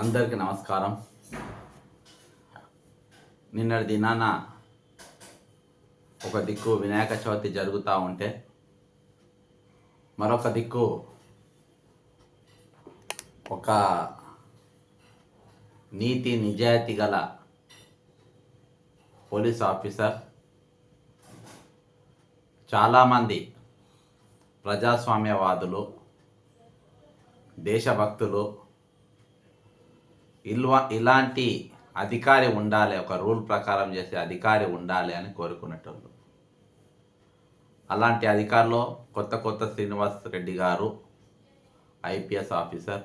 అందరికీ నమస్కారం. నిన్నటి దినాన ఒక దిక్కు వినాయక చవితి జరుగుతూ ఉంటే మరొక దిక్కు ఒక నీతి నిజాయితీ గల పోలీస్ ఆఫీసర్. చాలామంది ప్రజాస్వామ్యవాదులు దేశభక్తులు ఇల్వా ఇలాంటి అధికారి ఉండాలి ఒక రూల్ ప్రకారం చేసే అధికారి ఉండాలి అని కోరుకునేటోళ్ళు. అలాంటి అధికారులు కొత్త కొత్త శ్రీనివాస్ రెడ్డి గారు ఐపీఎస్ ఆఫీసర్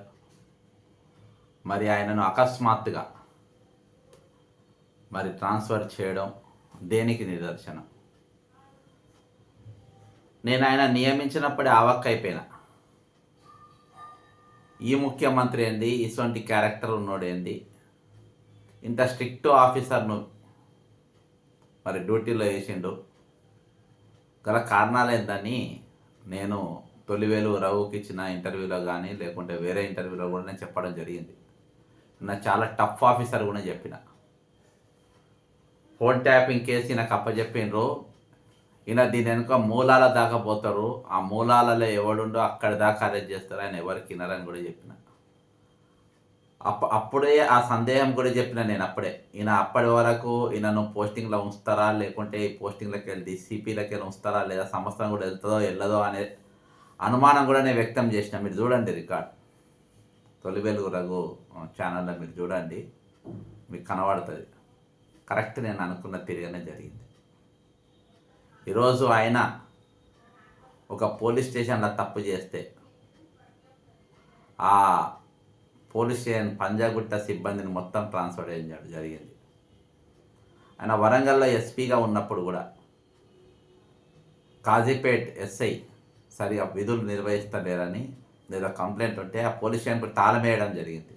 మరి ఆయనను అకస్మాత్తుగా మరి ట్రాన్స్ఫర్ చేయడం దేనికి నిదర్శనం? నేను ఆయన నియమించినప్పుడే ఆవక్క అయిపోయినా. ఈ ముఖ్యమంత్రి ఏంది? ఇటువంటి క్యారెక్టర్ ఉన్నోడు ఇంత స్ట్రిక్ట్ ఆఫీసర్ను మరి డ్యూటీలో వేసిండు. గల కారణాలు ఏంటని నేను తొలివేలు రఘుకి ఇచ్చిన ఇంటర్వ్యూలో కానీ లేకుంటే వేరే ఇంటర్వ్యూలో కూడా నేను చెప్పడం జరిగింది. నా చాలా టఫ్ ఆఫీసర్ కూడా చెప్పిన. ఫోన్ ట్యాపింగ్ కేసు నాకు అప్పచెప్పిండ్రు ఈయన దీని వెనుక మూలాల దాకా పోతారు. ఆ మూలాలలో ఎవడుండో అక్కడి దాకా అరెస్ట్ చేస్తారు. ఆయన ఎవరికి వినరని కూడా చెప్పిన. అప్ప అప్పుడే ఆ సందేహం కూడా చెప్పిన నేను అప్పుడే. ఈయన అప్పటి వరకు ఈయనను పోస్టింగ్లో ఉంచుతారా? లేకుంటే ఈ పోస్టింగ్లోకి వెళ్ళి సిపిలకి వెళ్ళి ఉంచుతారా? లేదా సంవత్సరం కూడా వెళ్తుందో వెళ్ళదో అనే అనుమానం కూడా నేను వ్యక్తం చేసిన. మీరు చూడండి రికార్డ్. తొలి వెలుగు రఘు ఛానల్లో మీరు చూడండి. మీకు కనబడుతుంది. కరెక్ట్ నేను అనుకున్న తిరిగానే జరిగింది. ఈరోజు ఆయన ఒక పోలీస్ స్టేషన్లో తప్పు చేస్తే ఆ పోలీస్ స్టేషన్ పంజాగుట్ట సిబ్బందిని మొత్తం ట్రాన్స్ఫర్ చేయించాడు జరిగింది. ఆయన వరంగల్లో ఎస్పీగా ఉన్నప్పుడు కూడా కాజీపేట్ ఎస్ఐ సరిగా విధులు నిర్వహిస్తలేరని లేదా కంప్లైంట్ ఉంటే ఆ పోలీస్ స్టేషన్కి తాళం వేయడం జరిగింది.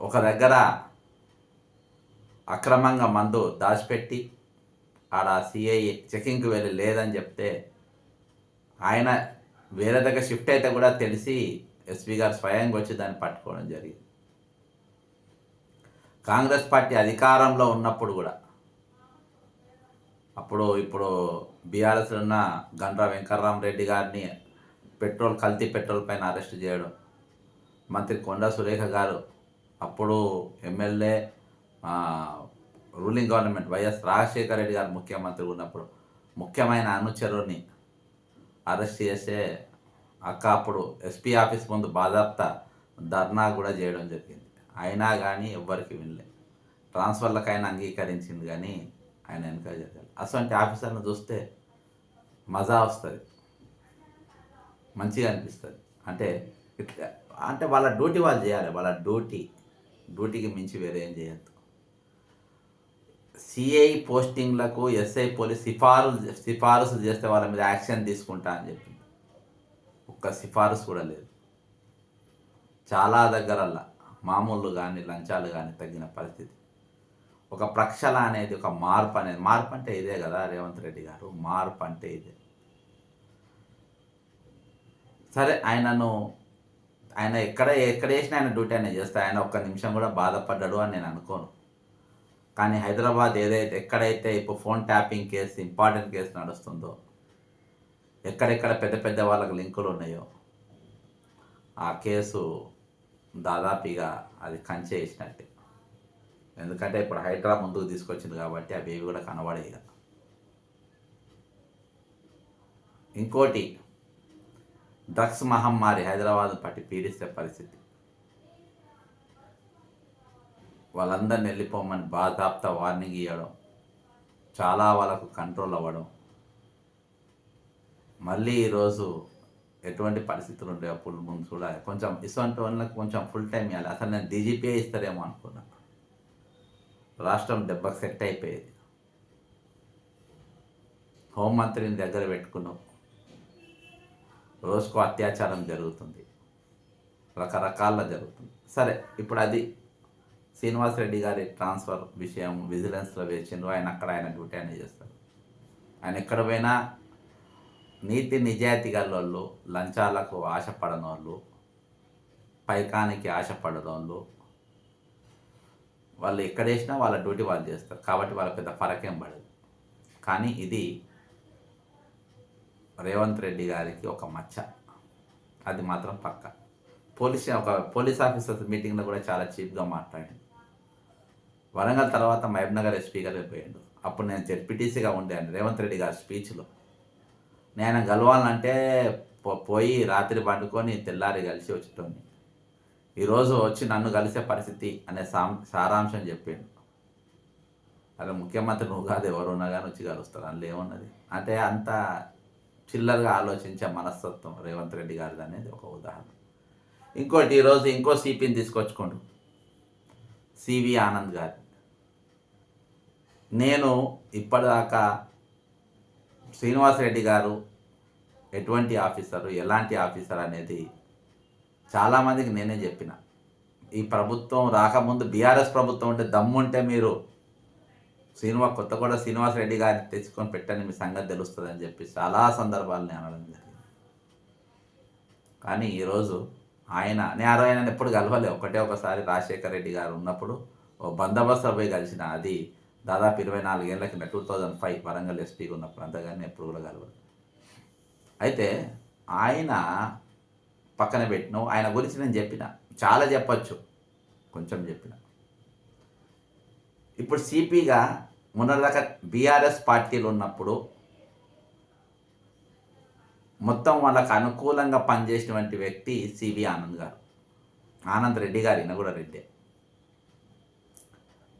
ఒక దగ్గర అక్రమంగా మందు దాచిపెట్టి ఆడ సిఐ చెకింగ్కి వెళ్ళి లేదని చెప్తే ఆయన వేరే దగ్గర షిఫ్ట్ అయితే కూడా తెలిసి ఎస్పీ గారు స్వయంగా వచ్చి దాన్ని పట్టుకోవడం జరిగింది. కాంగ్రెస్ పార్టీ అధికారంలో ఉన్నప్పుడు కూడా అప్పుడు ఇప్పుడు బీఆర్ఎస్లో ఉన్న గండ్ర వెంకట్రామరెడ్డి గారిని పెట్రోల్ కల్తీ పెట్రోల్ పైన అరెస్ట్ చేయడం మంత్రి కొండా సురేఖ గారు అప్పుడు MLA ruling government YS Rajasekhara Reddy గారు ముఖ్యమంత్రి ఉన్నప్పుడు ముఖ్యమైన అనుచరుని అరెస్ట్ చేసే అక్క అప్పుడు ఎస్పీ ఆఫీస్ ముందు బాధాప్త ధర్నా కూడా చేయడం జరిగింది. అయినా కానీ ఎవ్వరికి వినలే. ట్రాన్స్ఫర్లకైనా అంగీకరించింది కానీ ఆయన వెనక జరగాలి. అటువంటి ఆఫీసర్ని చూస్తే మజా వస్తుంది. మంచిగా అనిపిస్తుంది. అంటే ఇట్లా అంటే వాళ్ళ డ్యూటీ వాళ్ళు చేయాలి. వాళ్ళ డ్యూటీ డ్యూటీకి మించి వేరే ఏం చేయొద్దు. సిఐ పోస్టింగ్లకు ఎస్ఐ పోలీస్ సిఫారసు సిఫారసు చేస్తే వాళ్ళ మీద యాక్షన్ తీసుకుంటా అని చెప్పింది. ఒక్క సిఫారసు కూడా లేదు. చాలా దగ్గరల్లా మామూలు కానీ లంచాలు కానీ తగ్గిన పరిస్థితి. ఒక ప్రక్షల అనేది ఒక మార్పు అనేది మార్పు అంటే ఇదే కదా రేవంత్ రెడ్డి గారు మార్పు అంటే ఇదే. సరే ఆయనను ఆయన ఎక్కడ ఎక్కడ వేసినా ఆయన డ్యూటీ ఆయన చేస్తే ఆయన ఒక్క నిమిషం కూడా బాధపడ్డాడు అని నేను అనుకోను. కానీ హైదరాబాద్ ఏదైతే ఎక్కడైతే ఇప్పుడు phone tapping case important case నడుస్తుందో ఎక్కడెక్కడ పెద్ద పెద్ద వాళ్ళకి లింకులు ఉన్నాయో ఆ కేసు దాదాపుగా అది కంచె వేసినట్టే ఎందుకంటే ఇప్పుడు హైదరాబాద్ ముందుకు తీసుకొచ్చింది కాబట్టి అవి ఏవి కూడా కనబడేవి కదా. ఇంకోటి డ్రగ్స్ మహమ్మారి హైదరాబాద్ పట్టి పీడిస్తే పరిస్థితి. వాళ్ళందరిని వెళ్ళిపోమని బాధాప్త వార్నింగ్ ఇవ్వడం చాలా వాళ్ళకు కంట్రోల్ అవ్వడం. మళ్ళీ ఈరోజు ఎటువంటి పరిస్థితులు ఉండే అప్పుడు ముందు చూడాలి. కొంచెం ఇటువంటి వాళ్ళకి కొంచెం ఫుల్ టైం ఇవ్వాలి అసలు నేను డీజీపీ ఇస్తారేమో అనుకున్నా. రాష్ట్రం దెబ్బకు సెట్ అయిపోయేది. హోంమంత్రిని దగ్గర పెట్టుకున్నాం. రోజుకు అత్యాచారం జరుగుతుంది. రకరకాల జరుగుతుంది. సరే ఇప్పుడు అది శ్రీనివాస్ రెడ్డి గారి ట్రాన్స్ఫర్ విషయం విజిలెన్స్లో వేసిండ్రు. ఆయన అక్కడ ఆయన డ్యూటీ ఆయన చేస్తారు ఆయన ఎక్కడ పోయినా నీతి నిజాయితీ గల వాళ్ళు లంచాలకు ఆశపడనోళ్ళు పైకానికి ఆశపడనోళ్ళు వాళ్ళు ఎక్కడ వేసినా వాళ్ళ డ్యూటీ వాళ్ళు చేస్తారు. కాబట్టి వాళ్ళ పెద్ద ఫరకేం పడదు. కానీ ఇది రేవంత్ రెడ్డి గారికి ఒక మచ్చ. అది మాత్రం పక్క. పోలీస్ ఒక పోలీస్ ఆఫీసర్ మీటింగ్లో కూడా చాలా చీప్గా మాట్లాడింది. వరంగల్ తర్వాత మహబూబ్నగర్ ఎస్పీగా అయిపోయాడు అప్పుడు నేను జెడ్పీటీసీగా ఉండాను రేవంత్ రెడ్డి గారి స్పీచ్లో. నేను గెలవాలంటే పో- పోయి రాత్రి పండుకొని తెల్లారి కలిసి వచ్చేటోని ఈరోజు వచ్చి నన్ను కలిసే పరిస్థితి అనే సాం సారాంశం చెప్పిండు. అలా ముఖ్యమంత్రి నువ్వు కాదు ఎవరున్నా కానీ వచ్చి కలుస్తారు అందులో ఏమున్నది? అంటే అంత చిల్లరగా ఆలోచించే మనస్తత్వం రేవంత్ రెడ్డి గారిది అనేది ఒక ఉదాహరణ. ఇంకోటి ఈరోజు ఇంకో సిపిని తీసుకొచ్చుకోండు. సివి ఆనంద్ గారి నేను ఇప్పటిదాకా శ్రీనివాసరెడ్డి గారు ఎటువంటి ఆఫీసరు ఎలాంటి ఆఫీసర్ అనేది చాలామందికి నేనే చెప్పిన. ఈ ప్రభుత్వం రాకముందు బీఆర్ఎస్ ప్రభుత్వం ఉంటే దమ్ముంటే మీరు శ్రీనివాస్ కొత్తగూడ శ్రీనివాసరెడ్డి గారిని తెచ్చుకొని పెట్టండి మీ సంగతి తెలుస్తుంది అని చెప్పి చాలా సందర్భాలు నేను అనడం జరిగింది. కానీ ఈరోజు ఆయన నేను అరవై ఆయన ఎప్పుడు కలవలే. ఒకటే ఒకసారి రాజశేఖర రెడ్డి గారు ఉన్నప్పుడు ఓ బందోబస్తు పోయి కలిసిన అది దాదాపు ఇరవై నాలుగేళ్ళ కింద టూ థౌజండ్ ఫైవ్ వరంగల్ ఎస్పీగా ఉన్నప్పుడు అంతగానే ఎప్పుడు కూడా అయితే ఆయన పక్కన పెట్టిన ఆయన గురించి నేను చెప్పిన చాలా చెప్పచ్చు కొంచెం చెప్పిన. ఇప్పుడు సిపిగా మొన్నదాకా బీఆర్ఎస్ పార్టీలు ఉన్నప్పుడు మొత్తం వాళ్ళకు అనుకూలంగా పనిచేసినటువంటి వ్యక్తి సివి ఆనంద్ గారు. ఆనంద్ రెడ్డి గారు ఈయన కూడా రెడ్డి.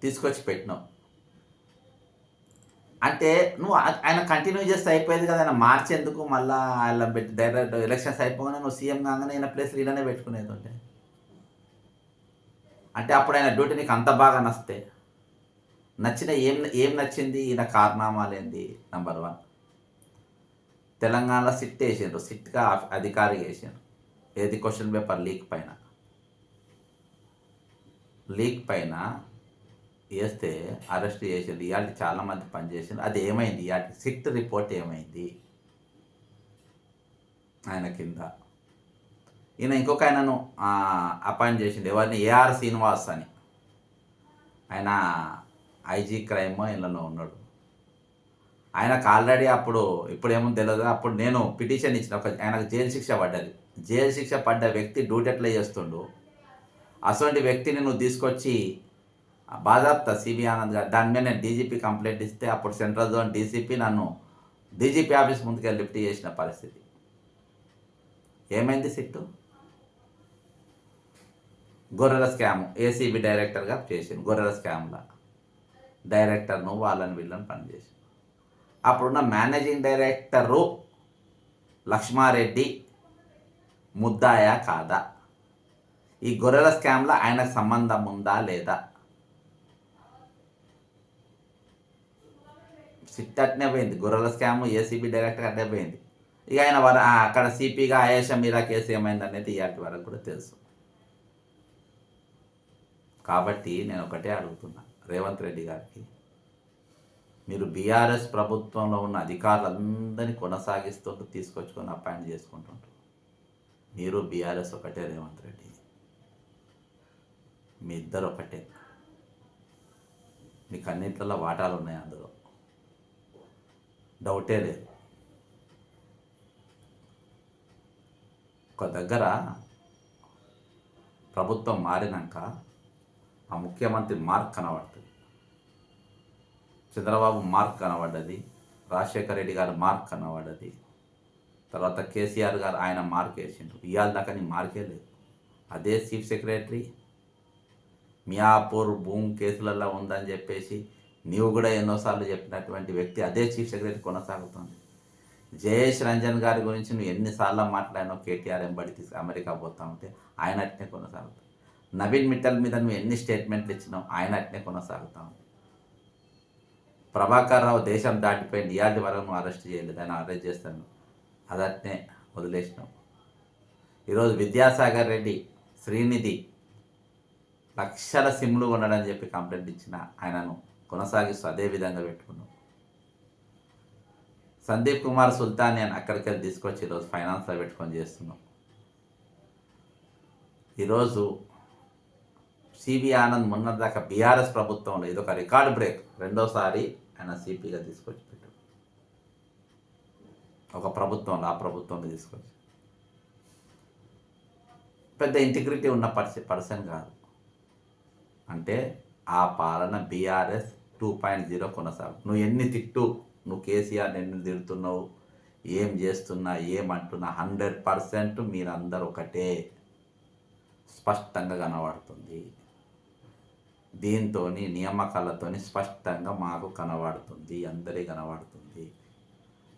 తీసుకొచ్చి పెట్టినాం. అంటే నువ్వు ఆయన కంటిన్యూ చేస్తే అయిపోయేది కదా ఆయన మార్చేందుకు మళ్ళా ఆయన పెట్టి డైరెక్ట్ ఎలక్షన్స్ అయిపోగానే నువ్వు సీఎం కాగానే ఈయన ప్లేస్ ఈయననే పెట్టుకునేది ఉంటే? అంటే అప్పుడు ఆయన డ్యూటీ నీకు అంత బాగా నచ్చితే నచ్చిన ఏం ఏం నచ్చింది? ఈయన కారణామాలేంది నంబర్ వన్ తెలంగాణలో సిట్ వేసిండ్రు. సిట్గా అధికారి వేసిండ్రు ఏది? క్వశ్చన్ పేపర్ లీక్ పైన. లీక్ పైన వేస్తే అరెస్ట్ చేసిండు. ఇవాళ చాలామంది పనిచేసిండ్రు. అది ఏమైంది? ఇవాళ సిట్ రిపోర్ట్ ఏమైంది? ఆయన కింద. ఈయన ఇంకొక ఆయనను అపాయింట్ చేసిండు. ఎవరిని? ఏఆర్ శ్రీనివాస్ అని. ఆయన ఐజీ క్రైమ్ ఇళ్ళలో ఉన్నాడు. ఆయనకు ఆల్రెడీ అప్పుడు ఇప్పుడు ఏమో తెలియదు అప్పుడు నేను పిటిషన్ ఇచ్చిన ఒక ఆయనకు జైలు శిక్ష పడ్డది. జైలు శిక్ష పడ్డ వ్యక్తి డ్యూటీ ఎట్లా చేస్తుండు? అటువంటి వ్యక్తిని నువ్వు తీసుకొచ్చి బాధాప్త సిబి ఆనంద్ గారు. దాని మీద నేను డీజీపీ కంప్లైంట్ ఇస్తే అప్పుడు సెంట్రల్ జోన్ డీసీపీ నన్ను డీజీపీ ఆఫీస్ ముందుకెళ్ళి లిఫ్ట్ చేసిన పరిస్థితి. ఏమైంది సిట్టు? గొర్రెల స్కామ్. ఏసీబీ డైరెక్టర్గా చేసింది గొర్రెల స్కామ్లా డైరెక్టర్ను వాళ్ళని వీళ్ళని పనిచేసి అప్పుడున్న మేనేజింగ్ డైరెక్టరు లక్ష్మారెడ్డి ముద్దాయా కాదా? ఈ గొర్రెల స్కామ్లో ఆయనకు సంబంధం ఉందా లేదా? సిట్ అట్నే పోయింది. గొర్రెల స్కామ్ ఏసీబీ డైరెక్టర్ అట్టే పోయింది. ఇక ఆయన వర అక్కడ సిపిగా ఆయేష మీరా కేసు ఏమైంది అనేది ఇవాటి వరకు కూడా తెలుసు. కాబట్టి నేను ఒకటే అడుగుతున్నా రేవంత్ రెడ్డి గారికి. మీరు బీఆర్ఎస్ ప్రభుత్వంలో ఉన్న అధికారులందరినీ కొనసాగిస్తుంటూ తీసుకొచ్చుకొని అపాయింట్ చేసుకుంటుంటారు. మీరు బీఆర్ఎస్ ఒకటే రేవంత్ రెడ్డి. మీ ఇద్దరు ఒకటే. మీకు అన్నిట్లలో వాటాలు ఉన్నాయి అందులో. డౌటే లేదు. ఒక దగ్గర ప్రభుత్వం మారినాక ఆ ముఖ్యమంత్రి మార్క్ కనబడుతుంది. చంద్రబాబు మార్క్ కనబడ్డది రాజశేఖర రెడ్డి గారు మార్క్ కనబడ్డది తర్వాత కేసీఆర్ గారు ఆయన మార్క్ వేసిండ్రు. ఇవాళ దాకా నీ మార్కే లేదు. అదే చీఫ్ సెక్రటరీ మియాపూర్ భూమి కేసులలో ఉందని చెప్పేసి నీవు కూడా ఎన్నోసార్లు చెప్పినటువంటి వ్యక్తి అదే చీఫ్ సెక్రటరీ కొనసాగుతుంది. జయేష్ రంజన్ గారి గురించి నువ్వు ఎన్నిసార్లు మాట్లాడినావు కేటీఆర్ ఎంబడి తీసి అమెరికా పోతా ఉంటే ఆయన అట్నే కొనసాగుతుంది నవీన్ మిట్టల్ మీద నువ్వు ఎన్ని స్టేట్మెంట్లు ఇచ్చినావు ఆయన అట్నే కొనసాగుతా ఉంది ప్రభాకర్ రావు దేశం దాటిపోయి ఇయాటి వరకు నువ్వు అరెస్ట్ చేయలేదు ఆయన అరెస్ట్ చేస్తాను. అది అట్నే వదిలేసినావు ఈరోజు విద్యాసాగర్ రెడ్డి శ్రీనిధి లక్షల సిమ్లు కొనడని చెప్పి కంప్లైంట్ ఇచ్చిన ఆయనను కొనసాగిస్తూ అదే విధంగా పెట్టుకున్నాం. సందీప్ కుమార్ సుల్తాన్ నేను అక్కడికి వెళ్ళి తీసుకొచ్చి ఈరోజు ఫైనాన్స్లో పెట్టుకొని చేస్తున్నాం. ఈరోజు సివి ఆనంద్ మొన్నదాకా బీఆర్ఎస్ ప్రభుత్వంలో ఇది ఒక రికార్డ్ బ్రేక్. రెండోసారి ఆయన సిపిగా తీసుకొచ్చి పెట్టాడు. ఒక ప్రభుత్వంలో ఆ ప్రభుత్వంలో తీసుకొచ్చి. పెద్ద ఇంటిగ్రిటీ ఉన్న పర్సన్ పర్సన్ కాదు. అంటే ఆ పాలన బీఆర్ఎస్ టూ పాయింట్ జీరో కొనసాగు. నువ్వు ఎన్ని తిట్టు నువ్వు కేసీఆర్ ఎన్ని తిడుతున్నావు ఏం చేస్తున్నా ఏమంటున్నా హండ్రెడ్ పర్సెంట్ మీరందరూ ఒకటే. స్పష్టంగా కనబడుతుంది. దీంతో నియామకాలతో స్పష్టంగా మాకు కనబడుతుంది అందరి కనబడుతుంది.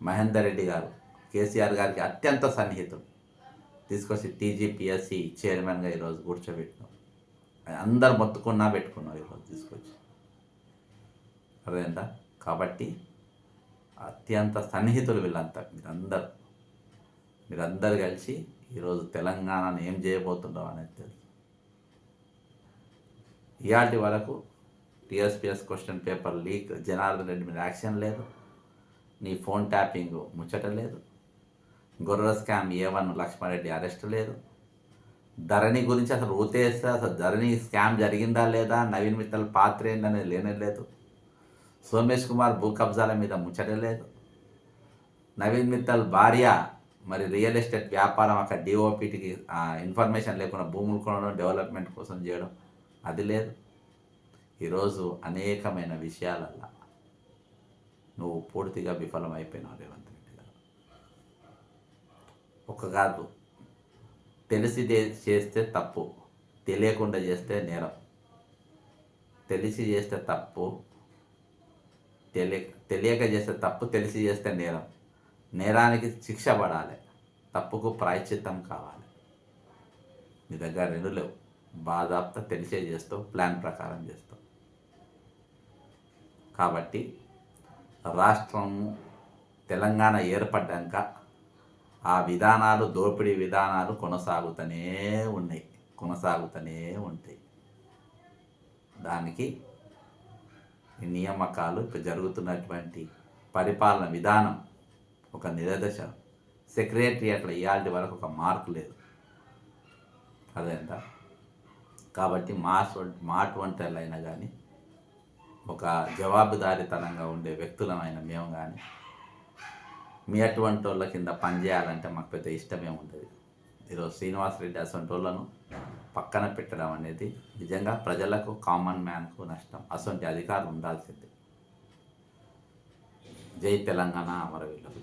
మహేందర్ రెడ్డి గారు కేసీఆర్ గారికి అత్యంత సన్నిహితుడు. తీసుకొచ్చి టీజీపీఎస్సి చైర్మన్గా ఈరోజు కూర్చోబెట్టినాం. అందరు మొత్తుకున్నా పెట్టుకున్నాం ఈరోజు తీసుకొచ్చి. అదేందా కాబట్టి అత్యంత సన్నిహితులు వీళ్ళంతా. మీరందరూ. మీరందరూ కలిసి ఈరోజు తెలంగాణను ఏం చేయబోతుండో అనేది తెలుసు. ఇవాటి వరకు TSPSC question paper leak Janardhan Reddy మీద యాక్షన్ లేదు. నీ ఫోన్ ట్యాపింగ్ ముచ్చట లేదు. గొర్రెల scam A one Laxmareddy arrest లేదు. ధరణి గురించి అసలు ఊతేస్తే అసలు ధరణి స్కామ్ జరిగిందా లేదా? నవీన్ మిత్తల్ పాత్ర ఏంటనేది లేనే లేదు. సోమేష్ కుమార్ భూ కబ్జాల మీద ముచ్చటలేదు నవీన్ మిత్తల్ భార్య మరి రియల్ ఎస్టేట్ వ్యాపారం అక్కడ డిఓపిటికి ఇన్ఫర్మేషన్ లేకుండా భూములు కొనడం డెవలప్మెంట్ కోసం చేయడం అది లేదు. ఈరోజు అనేకమైన విషయాలల్ల నువ్వు పూర్తిగా విఫలమైపోయినావు రేవంత్ రెడ్డి గారు. ఒక కాదు తెలిసి చేస్తే తప్పు తెలియకుండా చేస్తే నేరం. తెలిసి చేస్తే తప్పు తెలియ తెలియక చేస్తే తప్పు తెలిసి చేస్తే నేరం. నేరానికి శిక్ష పడాలి. తప్పుకు ప్రాయశ్చిత్తం కావాలి. నీ దగ్గర రెండు లేవు. బాధాప్త తెలిసే చేస్తావు ప్లాన్ ప్రకారం చేస్తావు. కాబట్టి రాష్ట్రం తెలంగాణ ఏర్పడ్డాక ఆ విధానాలు దోపిడీ విధానాలు కొనసాగుతూనే ఉన్నాయి. కొనసాగుతూనే ఉంటాయి. దానికి నియామకాలు ఇప్పుడు జరుగుతున్నటువంటి పరిపాలన విధానం ఒక నిరదశ సెక్రటరియట్లో ఇవాళ వరకు ఒక మార్కు లేదు. అదేంట? కాబట్టి మాస్ మాట వంటలైనా కానీ ఒక జవాబుదారీతనంగా ఉండే వ్యక్తులమైన మేము కానీ మీ అటువంటి వాళ్ళ కింద పనిచేయాలంటే మాకు పెద్ద ఇష్టమే ఉంటుంది ఈరోజు శ్రీనివాసరెడ్డి అటువంటి వాళ్ళను పక్కన పెట్టడం అనేది నిజంగా ప్రజలకు కామన్ మ్యాన్కు నష్టం. అసంటి అధికారం ఉండాల్సిందే. జై తెలంగాణ అమరవీరులకు